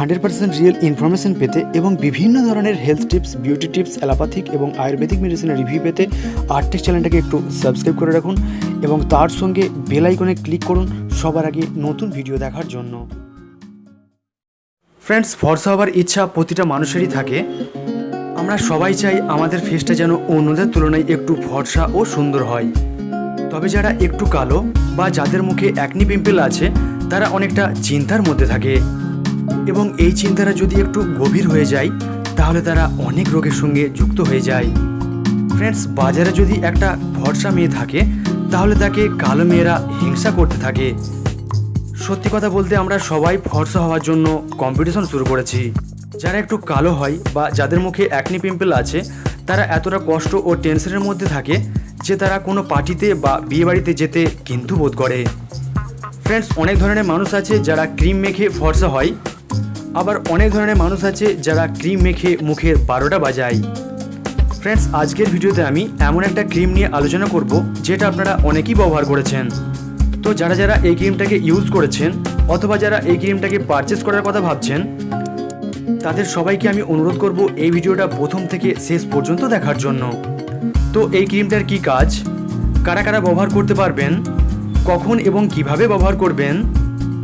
Hundred percent real information পেতে এবং বিভিন্ন ধরনের health tips, beauty tips, allopathic এবং আয়ুর্বেদিক মেডিসিনের রিভিউ পেতে আর্টেক চ্যানেলটাকে একটু সাবস্ক্রাইব করে রাখুন এবং তার সঙ্গে বেল আইকনে ক্লিক করুন সবার আগে নতুন ভিডিও দেখার জন্য। ফ্রেন্ডস ফর্সা হওয়ার ইচ্ছা প্রতিটা মানুষেরই থাকে। আমরা সবাই চাই আমাদের ফেসটা যেন অন্যদের তুলনায় একটু ফর্সা ও সুন্দর হয়। তবে যারা একটু কালো বা যাদের মুখে অ্যাকনি পিম্পল আছে, তারা অনেকটা চিন্তার মধ্যে থাকে। এবং এই চিন্তাটা যদি একটু গভীর হয়ে যায়, তাহলে তারা অনেক রোগের সঙ্গে যুক্ত হয়ে যায়। ফ্রেন্ডস বাজারে যদি একটা ভরসা মেয়ে থাকে, তাহলে তাকে কালো মেয়েরা হিংসা করতে থাকে। সত্যি কথা বলতে আমরা সবাই ফর্সা হওয়ার জন্য কম্পিটিশন শুরু করেছি। যারা একটু কালো হয় বা যাদের মুখে অ্যাকনি পিম্পল আছে, তারা এতটা কষ্ট ও টেনশনের মধ্যে থাকে যে তারা কোনো পার্টিতে বা বিয়েবাড়িতে যেতে কিন্তু বোধ করে। ফ্রেন্ডস অনেক ধরনের মানুষ আছে যারা ক্রিম মেখে ফর্সা হয় আবার অনেক ধরনের মানুষ আছে যারা ক্রিম মেখে মুখের বারোটা বাজায়। ফ্রেন্ডস আজকের ভিডিওতে আমি এমন একটা ক্রিম নিয়ে আলোচনা করব যেটা আপনারা অনেকেই ব্যবহার করেছেন। তো যারা যারা এই ক্রিমটাকে ইউজ করেছেন অথবা যারা এই ক্রিমটাকে পারচেস করার কথা ভাবছেন, তাদের সবাইকে আমি অনুরোধ করব এই ভিডিওটা প্রথম থেকে শেষ পর্যন্ত দেখার জন্য। তো এই ক্রিমটার কি কাজ? কারা কারা ব্যবহার করতে পারবেন? কখন এবং কীভাবে ব্যবহার করবেন?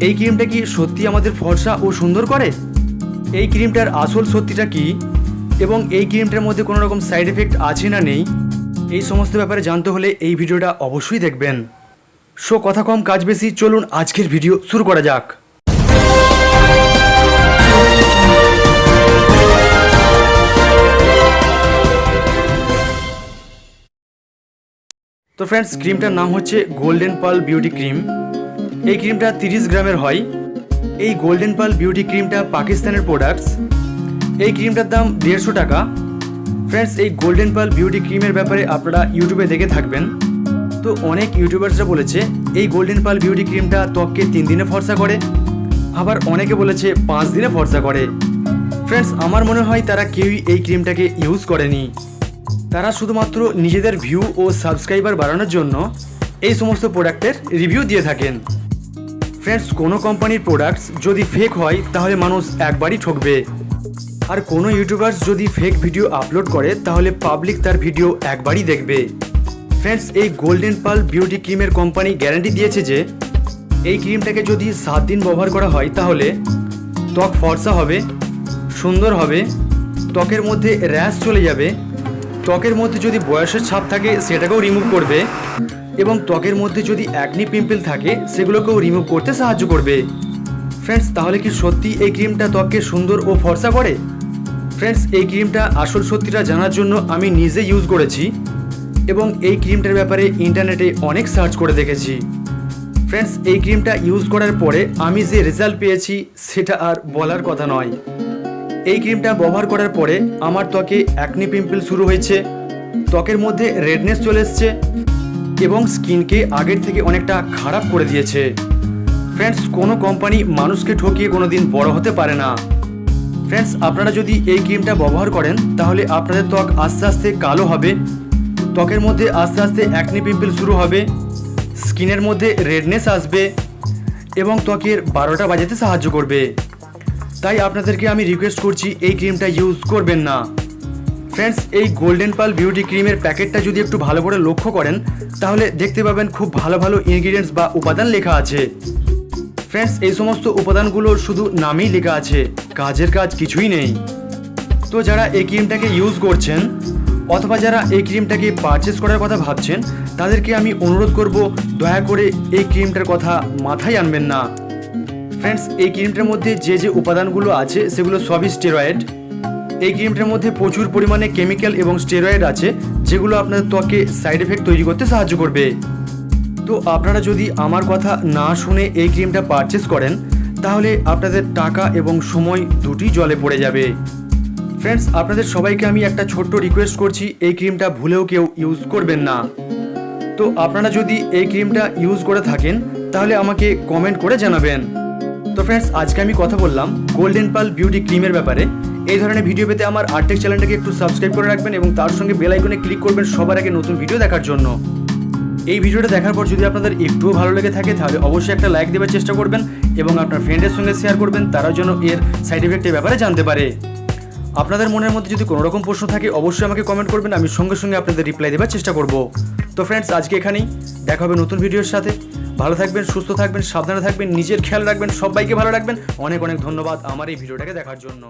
এই ক্রিমটা কি সত্যি আমাদের ফর্সা ও সুন্দর করে? এই ক্রিমটার আসল সত্যিটা কি? এবং এই ক্রিমটার মধ্যে কোনো রকম সাইড এফেক্ট আছে না নেই? এই সমস্ত ব্যাপারে জানতে হলে এই ভিডিওটা অবশ্যই দেখবেন। সো কথা কম, কাজ বেশি, চলুন আজকের ভিডিও শুরু করা যাক। তো ফ্রেন্ডস ক্রিমটার নাম হচ্ছে গোল্ডেন পার্ল বিউটি ক্রিম এই ক্রিমটা তিরিশ গ্রামের হয়। এই গোল্ডেন পাল বিউটি ক্রিমটা পাকিস্তানের প্রোডাক্টস এই ক্রিমটার দাম দেড়শো টাকা। ফ্রেন্ডস এই গোল্ডেন পাল বিউটি ক্রিমের ব্যাপারে আপনারা ইউটিউবে দেখে থাকবেন। তো অনেক ইউটিউবার্সরা বলেছে, এই গোল্ডেন পাল বিউটি ক্রিমটা ত্বককে তিন দিনে ফর্সা করে। আবার অনেকে বলেছে, পাঁচ দিনে ফর্সা করে। ফ্রেন্ডস আমার মনে হয় তারা কেউই এই ক্রিমটাকে ইউজ করেনি। তারা শুধুমাত্র নিজেদের ভিউ ও সাবস্ক্রাইবার বাড়ানোর জন্য এই সমস্ত প্রোডাক্টের রিভিউ দিয়ে থাকেন। ফ্রেন্ডস, কোনো কোম্পানির প্রোডাক্টস যদি ফেক হয়, তাহলে মানুষ একবারই ঠকবে। আর কোনো ইউটিউবার্স যদি ফেক ভিডিও আপলোড করে, তাহলে পাবলিক তার ভিডিও একবারই দেখবে। ফ্রেন্ডস, এই গোল্ডেন পাল বিউটি ক্রিমের কোম্পানি গ্যারান্টি দিয়েছে যে, এই ক্রিমটাকে যদি সাত দিন ব্যবহার করা হয়, তাহলে ত্বক ফর্সা হবে, সুন্দর হবে, ত্বকের মধ্যে র্যাশ চলে যাবে, ত্বকের মধ্যে যদি বয়সের ছাপ থাকে, সেটাকেও রিমুভ করবে। এবং ত্বকের মধ্যে যদি অ্যাকনি পিম্পল থাকে, সেগুলোকেও রিমুভ করতে সাহায্য করবে। ফ্রেন্ডস তাহলে কি সত্যি এই ক্রিমটা ত্বককে সুন্দর ও ফর্সা করে? ফ্রেন্ডস এই ক্রিমটা আসল সত্যিটা জানার জন্য আমি নিজে ইউজ করেছি এবং এই ক্রিমটার ব্যাপারে ইন্টারনেটে অনেক সার্চ করে দেখেছি। ফ্রেন্ডস এই ক্রিমটা ইউজ করার পরে আমি যে রেজাল্ট পেয়েছি, সেটা আর বলার কথা নয়। এই ক্রিমটা ব্যবহার করার পরে আমার ত্বকে অ্যাকনি পিম্পল শুরু হয়েছে, ত্বকের মধ্যে রেডনেস চলে এসছে এবং স্কিনকে আগের থেকে অনেকটা খারাপ করে দিয়েছে। ফ্রেন্ডস, কোনো কোম্পানি মানুষকে ঠকিয়ে কোনো দিন বড় হতে পারে না। ফ্রেন্ডস, আপনারা যদি এই ক্রিমটা ব্যবহার করেন, তাহলে আপনাদের ত্বক আস্তে আস্তে কালো হবে, ত্বকের মধ্যে আস্তে আস্তে অ্যাকনি পিম্পল শুরু হবে, স্কিনের মধ্যে রেডনেস আসবে এবং ত্বকের বারোটা বাজাতে সাহায্য করবে। তাই আপনাদেরকে আমি রিকোয়েস্ট করছি, এই ক্রিমটা ইউজ করবেন না। ফ্রেন্ডস এই গোল্ডেন পাল বিউটি ক্রিমের প্যাকেটটা যদি একটু ভালো করে লক্ষ্য করেন, তাহলে দেখতে পাবেন খুব ভালো ভালো ইনগ্রিডিয়েন্টস বা উপাদান লেখা আছে। ফ্রেন্ডস এই সমস্ত উপাদানগুলো শুধু নামেই লেখা আছে, কাজের কাজ কিছুই নেই। তো যারা এই ক্রিমটাকে ইউজ করছেন, অথবা যারা এই ক্রিমটাকে পারচেস করার কথা ভাবছেন, তাদেরকে আমি অনুরোধ করব, দয়া করে এই ক্রিমটার কথা মাথায় আনবেন না। ফ্রেন্ডস এই ক্রিমটার মধ্যে যে যে উপাদানগুলো আছে, সেগুলো সবই স্টেরয়েড এই ক্রিমটার মধ্যে প্রচুর পরিমাণে কেমিক্যাল এবং স্টেরয়েড আছে, যেগুলো আপনাদের ত্বকে সাইড এফেক্ট তৈরি করতে সাহায্য করবে। তো আপনারা যদি আমার কথা না শুনে এই ক্রিমটা পারচেস করেন, তাহলে আপনাদের টাকা এবং সময় দুটি জলে পড়ে যাবে। ফ্রেন্ডস আপনাদের সবাইকে আমি একটা ছোট্ট রিকোয়েস্ট করছি, এই ক্রিমটা ভুলেও কেউ ইউজ করবেন না। তো আপনারা যদি এই ক্রিমটা ইউজ করে থাকেন, তাহলে আমাকে কমেন্ট করে জানাবেন। তো ফ্রেন্ডস আজকে আমি কথা বললাম গোল্ডেন পাল বিউটি ক্রিমের ব্যাপারে। এই ধরনের ভিডিও পেতে আমার আর্টেক চ্যানেলটাকে একটু সাবস্ক্রাইব করে রাখবেন এবং তার সঙ্গে বেল আইকনে ক্লিক করবেন সবার আগে নতুন ভিডিও দেখার জন্য। এই ভিডিওটা দেখার পর যদি আপনাদের একটুও ভালো লেগে থাকে, তাহলে অবশ্যই একটা লাইক দেওয়ার চেষ্টা করবেন এবং আপনার ফ্রেন্ডের সঙ্গে শেয়ার করবেন, তারাও যেন এর সাইড এফেক্টের ব্যাপারে জানতে পারে। আপনাদের মনের মধ্যে যদি কোনো রকম প্রশ্ন থাকে, অবশ্যই আমাকে কমেন্ট করবেন, আমি সঙ্গে সঙ্গে আপনাদের রিপ্লাই দেওয়ার চেষ্টা করব। তো ফ্রেন্ডস আজকে এখানেই। দেখা হবে নতুন ভিডিওর সাথে। ভালো থাকবেন, সুস্থ থাকবেন, সাবধানে থাকবেন, নিজের খেয়াল রাখবেন, সবাইকে ভালো রাখবেন। অনেক অনেক ধন্যবাদ আমার এই ভিডিওটাকে দেখার জন্য।